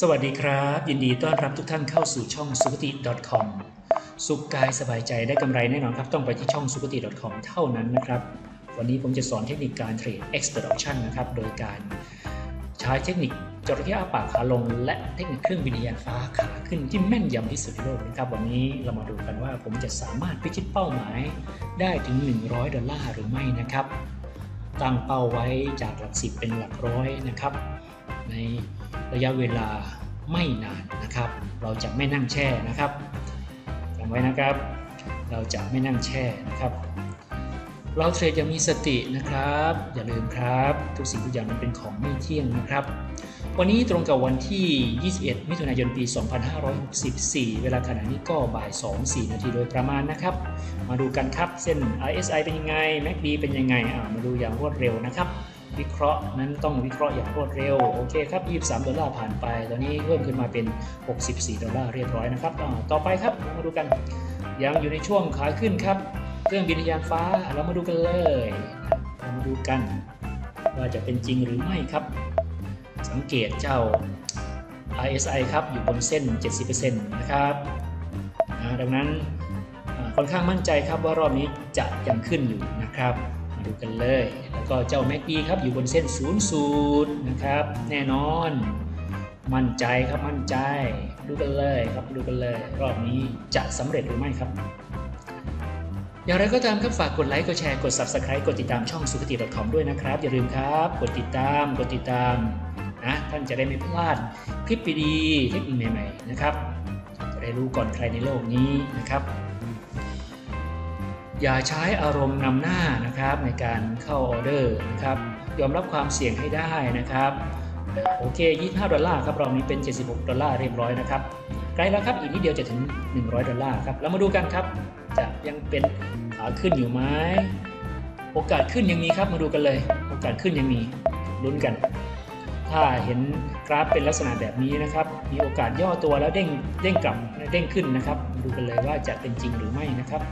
สวัสดีครับ ยินดีต้อนรับทุกท่านเข้าสู่ช่องสุขติ .com สุขกายสบายใจได้กำไรแน่นอนครับ ต้องไปที่ช่องสุขติ .com เท่านั้นนะครับ วันนี้ผมจะสอนเทคนิคการเทรด expert option นะครับ โดยการใช้เทคนิคจระเข้อาปากขาลง และเทคนิคเครื่องบินยานฟ้าขาขึ้นที่แม่นยำที่สุดในโลกนะครับ วันนี้เรามาดูกันว่าผมจะสามารถพิชิตเป้าหมายได้ถึง 100 ดอลลาร์หรือไม่นะครับ ตั้งเป้าไว้จากหลักสิบเป็นหลักร้อยนะครับ ใน ระยะเวลาไม่นานนะครับ เราจะไม่นั่งแช่นะครับจำไว้นะครับ เราจะไม่นั่งแช่นะครับ เราเทรดจะมีสตินะครับ อย่าลืมครับ ทุกสิ่งทุกอย่างมันเป็นของไม่เที่ยงนะครับ วันนี้ตรงกับวันที่ 21 มิถุนายน ปี 2564 เวลาขณะนี้ก็บ่าย 2-4 นาทีโดยประมาณนะครับ มาดูกันครับ เส้น RSI เป็นยังไง MACD เป็นยังไงามาดูอย่างรวดเร็วนะครับ วิเคราะห์นั้นต้องวิเคราะห์อย่างรวดเร็ว โอเคครับ 23 ดอลลาร์ผ่านไป ตอนนี้เพิ่มขึ้นมาเป็น 64 ดอลลาร์เรียบร้อยนะครับ ต่อไปครับ มาดูกัน ยังอยู่ในช่วงขาขึ้นครับ เครื่องบินยานฟ้า เรามาดูกันเลย เรามาดูกัน ว่าจะเป็นจริงหรือไม่ครับ สังเกตเจ้า RSI ครับอยู่บนเส้น 70%นะครับดังนั้นค่อนข้างมั่นใจครับว่ารอบนี้จะยังขึ้นอยู่นะครับ ดูกันเลย แล้วก็เจ้า MACD ครับอยู่บนเส้น00นะครับ แน่นอน มั่นใจครับมั่นใจ ดูกันเลยครับดูกันเลย รอบนี้จะสำเร็จหรือไม่ครับ อย่างไรก็ตามครับฝากกดไลค์กดแชร์กด Subscribe กดติดตามช่องสุขติ .com ด้วยนะครับ อย่าลืมครับ กดติดตามกดติดตามนะท่านจะได้ไม่พลาดคลิปดีๆเทคนิคใหม่ๆนะครับจะได้รู้ก่อนใครในโลกนี้นะครับ อย่าใช้อารมณ์นำหน้านะครับในการเข้าออเดอร์นะครับยอมรับความเสี่ยงให้ได้นะครับโอเค 25 ดอลลาร์ครับรอบนี้เป็น 76 ดอลลาร์เรียบร้อยนะครับใกล้แล้วครับอีกนิดเดียวจะถึง 100 ดอลลาร์ครับเรามาดูกันครับจะยังเป็นขาขึ้นอยู่ไหมโอกาสขึ้นยังมีครับมาดูกันเลย โอกาสขึ้นยังมีลุ้นกัน ถ้าเห็นกราฟเป็นลักษณะแบบนี้นะครับ มีโอกาสย่อตัวแล้วเด้งเด้งกลับเด้งขึ้นนะครับ ดูกันเลยว่าจะเป็นจริงหรือไม่นะครับ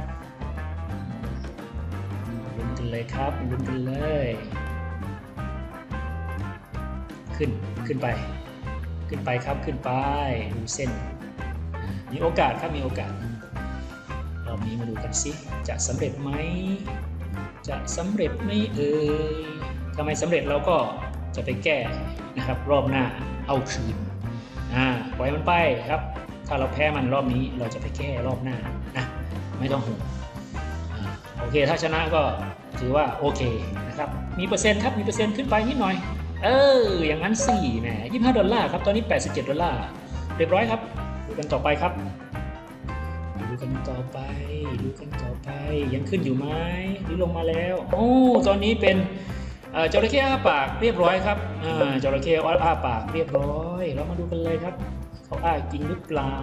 เลยครับลุ้นกันเลย ขึ้นขึ้นไป ขึ้นไปครับขึ้นไปดูเส้น มีโอกาสครับมีโอกาสรอบนี้มาดูกันสิจะสำเร็จไหมจะสำเร็จไหมเอ่ยถ้าไม่สำเร็จเราก็จะไปแก้นะครับ รอบหน้าเอาคืนอ่าปล่อยมันไปครับ ถ้าเราแพ้มันรอบนี้เราจะไปแก้รอบหน้านะไม่ต้องห่วงโอเค ถ้าชนะก็ ถือว่าโอเคนะครับ มีเปอร์เซ็นต์ครับ มีเปอร์เซ็นต์ขึ้นไปนิดหน่อย เออ อย่างนั้นสี่แหมยี่ห้าดอลลาร์ครับ ตอนนี้ 87 ดอลลาร์ เรียบร้อยครับ ดูกันต่อไปครับ ดูกันต่อไป ดูกันต่อไป ยังขึ้นอยู่ไหมหรือลงมาแล้ว โอ้ ตอนนี้เป็นเอ่อจระเข้อ้าปากเรียบร้อยครับอ่าจระเข้อ้าปากเรียบร้อย เรามาดูกันเลยครับ เขาอ้าจริงหรือเปล่า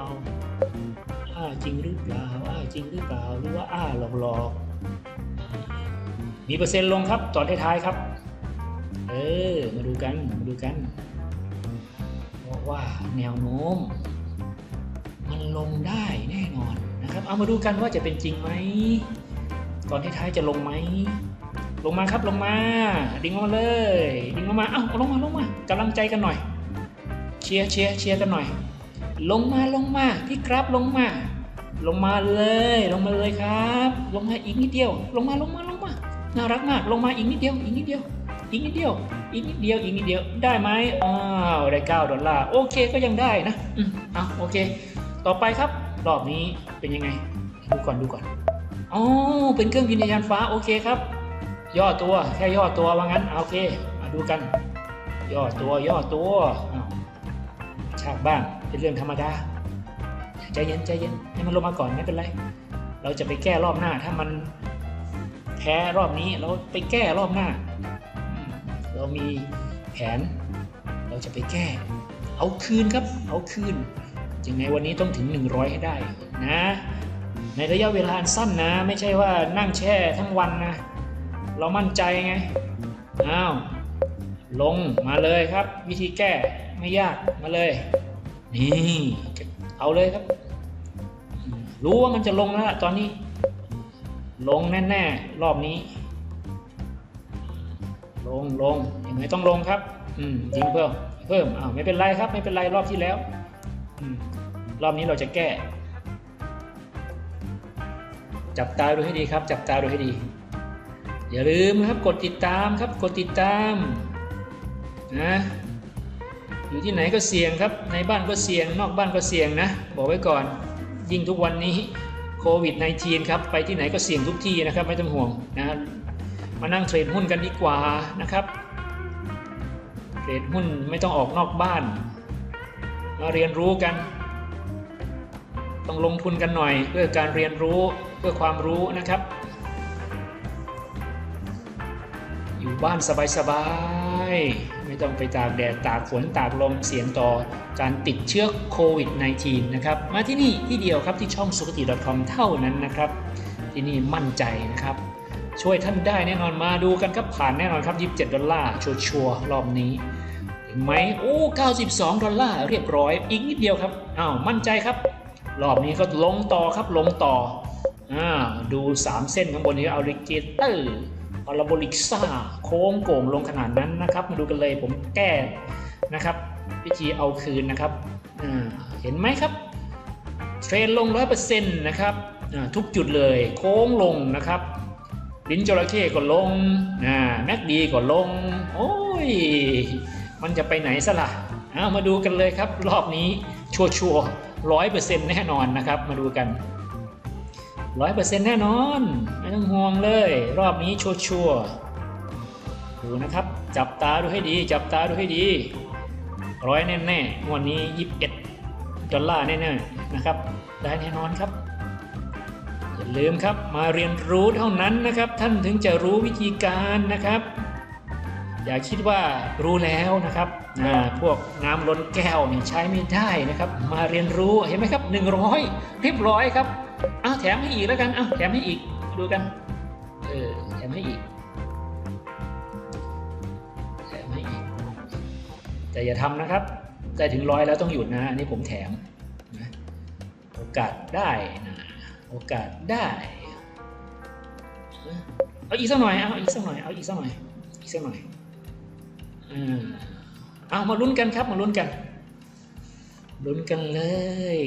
อ้าจริงหรือเปล่า อ้าจริงหรือเปล่า หรือว่าอ้าหลอกๆ มีเปอร์เซ็นต์ลงครับตอนท้ายๆครับ เออ มาดูกัน มาดูกัน เพราะว่าแนวโน้ม มันลงได้แน่นอนนะครับ เอามาดูกันว่าจะเป็นจริงไหม ตอนท้ายๆจะลงไหม ลงมาครับ ลงมา ดิ่งลงมาเลย ดิ่งลงมา เอ้า ลงมา ลงมากำลังใจกันหน่อย เชียร์เชียร์เชียร์กันหน่อย ลงมา ลงมา พี่ครับ ลงมา ลงมาเลย ลงมาเลยครับ ลงมาอีกนิดเดียว ลงมา ลงมา น่ารักมาก ลงมาอีกนิดเดียว อีกนิดเดียว อีกนิดเดียว อีกนิดเดียว อีกนิดเดียว ได้ไหมอ้าว ได้ 9 ดอลลาร์ โอเค ก็ยังได้นะ อืมเอาโอเค ต่อไปครับ รอบนี้เป็นยังไง ดูก่อน ดูก่อน อ๋อ เป็นเครื่องบินยานฟ้า โอเคครับ ย่อตัว แค่ย่อตัวว่างั้น โอเค มาดูกัน ย่อตัว ย่อตัวอ้าวฉากบ้าง เป็นเรื่องธรรมดา ใจเย็น ใจเย็น ให้มันลงมาก่อน ไม่เป็นไร เราจะไปแก้รอบหน้า ถ้ามัน แพ้รอบนี้เราไปแก้รอบหน้า เรามีแผน เราจะไปแก้ เอาคืนครับ เอาคืนยังไงวันนี้ต้องถึง 100 ให้ได้นะ ในระยะเวลาอันสั้นนะ ไม่ใช่ว่านั่งแช่ทั้งวันนะ เรามั่นใจไงอ้าวลงมาเลยครับ วิธีแก้ไม่ยากมาเลย นี่เอาเลยครับ รู้ว่ามันจะลงแล้วตอนนี้ ลงแน่ๆ รอบนี้ ลงลงยังไงต้องลงครับอืมยิงเพิ่มเพิ่มอ้าวไม่เป็นไรครับ ไม่เป็นไรรอบที่แล้วอมรอบนี้เราจะแก้ จับตาดูให้ดีครับ จับตาดูให้ดี อย่าลืมครับ กดติดตามครับ กดติดตามนะอยู่ที่ไหนก็เสี่ยงครับ ในบ้านก็เสี่ยง นอกบ้านก็เสี่ยงนะ บอกไว้ก่อน ยิ่งทุกวันนี้ โควิด -19 ครับไปที่ไหนก็เสี่ยงทุกที่นะครับไม่ต้องห่วงนะมานั่งเทรดหุ้นกันดีกว่านะครับเทรดหุ้นไม่ต้องออกนอกบ้าน มาเรียนรู้กัน ต้องลงทุนกันหน่อยเพื่อการเรียนรู้เพื่อความรู้นะครับ บ้านสบายๆ ไม่ต้องไปตากแดดตากฝนตากลมเสี่ยงต่อการติดเชื้อโควิด -19 นะครับ มาที่นี่ที่เดียวครับที่ช่องสุขติ .com เท่านั้นนะครับ ที่นี่มั่นใจนะครับ ช่วยท่านได้แน่นอนมาดูกันครับผ่านแน่นอนครับ 27 ดอลลาร์ชัวร์รอบนี้ถึงไหมโอ้92 ดอลลาร์เรียบร้อยอีกนิดเดียวครับอ้าวมั่นใจครับ รอบนี้ก็ลงต่อครับลงต่ออ่าดู 3 เส้นข้างบนนี้เอาลิเกเตอร์ พาราโบลิกซ่าโค้งโก่งลงขนาดนั้นนะครับ มาดูกันเลยผมแก้นะครับ วิธีเอาคืนนะครับเห็นไหมครับ เทรนลง 100%นะครับทุกจุดเลยโค้งลงนะครับลิ้นจระเข้ก็ลงแม็กดีก็ลง โอ้ย มันจะไปไหนซะละ่ะมาดูกันเลยครับ รอบนี้ชัวชัวร้อยเปอร์เซ็นต์แน่นอนนะครับ มาดูกัน ร้อยเปอร์เซ็นต์แน่นอน ไม่ต้องห่วงเลย รอบนี้ชัวร์ดูนะครับ จับตาดูให้ดี จับตาดูให้ดี ร้อยแน่แน่วันนี้ยี่สิบเอ็ดดอลลาร์แน่ๆนะครับ ได้แน่นอนครับ อย่าลืมครับมาเรียนรู้เท่านั้นนะครับ ท่านถึงจะรู้วิธีการนะครับ อย่าคิดว่ารู้แล้วนะครับอ่าพวกน้ำล้นแก้วนี่ใช้ไม่ได้นะครับ มาเรียนรู้เห็นไหมครับ 100เรียบร้อยครับอ้าวแถมให้อีกแล้วกันอ้าวแถมให้อีกดูกันเออแถมให้อีกแถมให้อีกแต่อย่าทำนะครับได้ถึงร้อยแล้วต้องหยุดนะอันนี้ผมแถมนะโอกาสได้นะโอกาสได้เอาอีกสักหน่อยเอาอีกสักหน่อยเอาอีกสักหน่อยอีกสักหน่อย อืมเอามาลุ้นกันครับมาลุ้นกันลุ้นกันเลย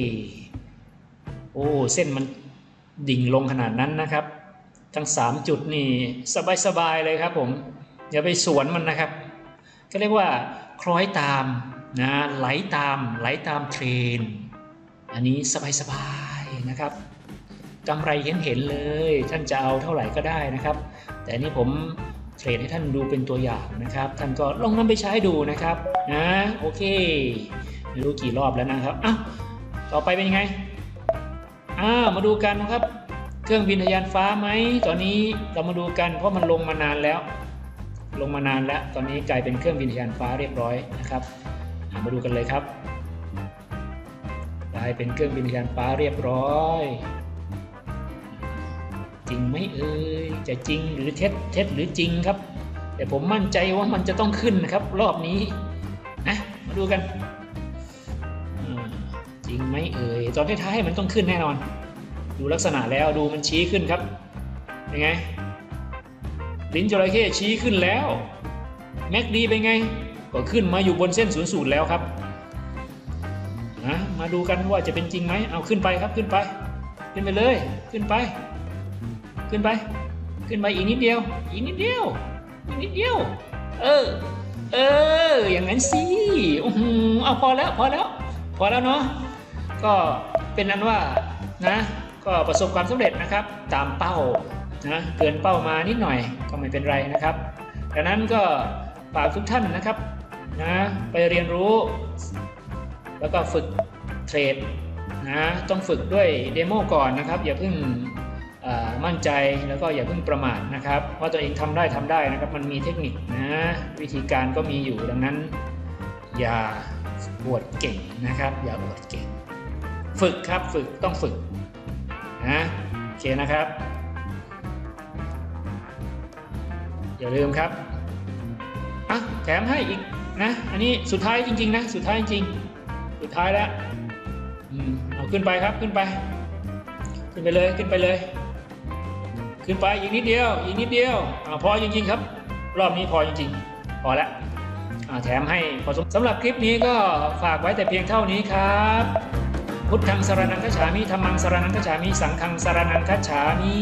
โอ้เส้นมันดิ่งลงขนาดนั้นนะครับ ทั้ง 3 จุดนี่สบายๆเลยครับผมอย่าไปสวนมันนะครับ ก็เรียกว่าคล้อยตามนะไหลตามไหลตามเทรน อันนี้สบายๆนะครับกำไรเห็นเห็นๆเลย ท่านจะเอาเท่าไหร่ก็ได้นะครับ แต่นนี่ผม เทรดให้ท่านดูเป็นตัวอย่างนะครับ ท่านก็ลองนำไปใช้ดูนะครับนะโอเคไม่รู้กี่รอบแล้วนะครับอ้าวต่อไปเป็นยังไงอ้าวมาดูกันนะครับ เครื่องบินทะยานฟ้าไหมตอนนี้เรามาดูกันเพราะมันลงมานานแล้ว ลงมานานแล้ว ตอนนี้กลายเป็นเครื่องบินทะยานฟ้าเรียบร้อยนะครับมาดูกันเลยครับกลายเป็นเครื่องบินทะยานฟ้าเรียบร้อย จริงไหมเอ่ยจะจริงหรือเท็จเท็จหรือจริงครับ แต่ผมมั่นใจว่ามันจะต้องขึ้นนะครับ รอบนี้นะมาดูกันจริงไหมเอ่ยตอนท้ายๆมันต้องขึ้นแน่นอน ดูลักษณะแล้วดูมันชี้ขึ้นครับเป็นไงลิ้นจระเข้ชี้ขึ้นแล้วแม็กดีเป็นไง ก็ขึ้นมาอยู่บนเส้นศูนย์สูตรแล้วครับนะมาดูกันว่าจะเป็นจริงไหมเอาขึ้นไปครับขึ้นไป ขึ้นไปเลยขึ้นไป ขึ้นไป ขึ้นไปอีกนิดเดียว อีกนิดเดียว อีกนิดเดียว เออ เออ อย่างนั้นสิอ้โหเอาพอแล้ว พอแล้ว พอแล้วเนาะ ก็เป็นนั้นว่า นะ ก็ประสบความสำเร็จนะครับ ตามเป้า นะ เกินเป้ามานิดหน่อย ก็ไม่เป็นไรนะครับ ดังนั้นก็ฝากทุกท่านนะครับ นะ ไปเรียนรู้ แล้วก็ฝึกเทรดนะ ต้องฝึกด้วยเดโมก่อนนะครับ อย่าเพิ่ง มั่นใจแล้วก็อย่าเพิ่งประมาทนะครับว่าตัวเองทำได้ทำได้นะครับ มันมีเทคนิคนะวิธีการก็มีอยู่ดังนั้น อย่าอวดเก่งนะครับ อย่าอวดเก่ง ฝึกครับฝึกต้องฝึกนะโอเคนะครับ อย่าลืมครับอะแถมให้อีกนะอันนี้สุดท้ายจริง ๆ นะ สุดท้ายจริงสุดท้ายแล้วอเอาขึ้นไปครับขึ้นไป ขึ้นไปเลยขึ้นไปเลย ขึ้นไปอีกนิดเดียว อีกนิดเดียวอพอจริง ๆ ครับ รอบนี้พอจริง ๆ พอแล้วแถมให้พอสมสำหรับคลิปนี้ก็ฝากไว้แต่เพียงเท่านี้ครับ พุทธังสารนังคัจฉามิธรรมังสรนังคัจฉามิ สังฆังสารนังคัจฉามิ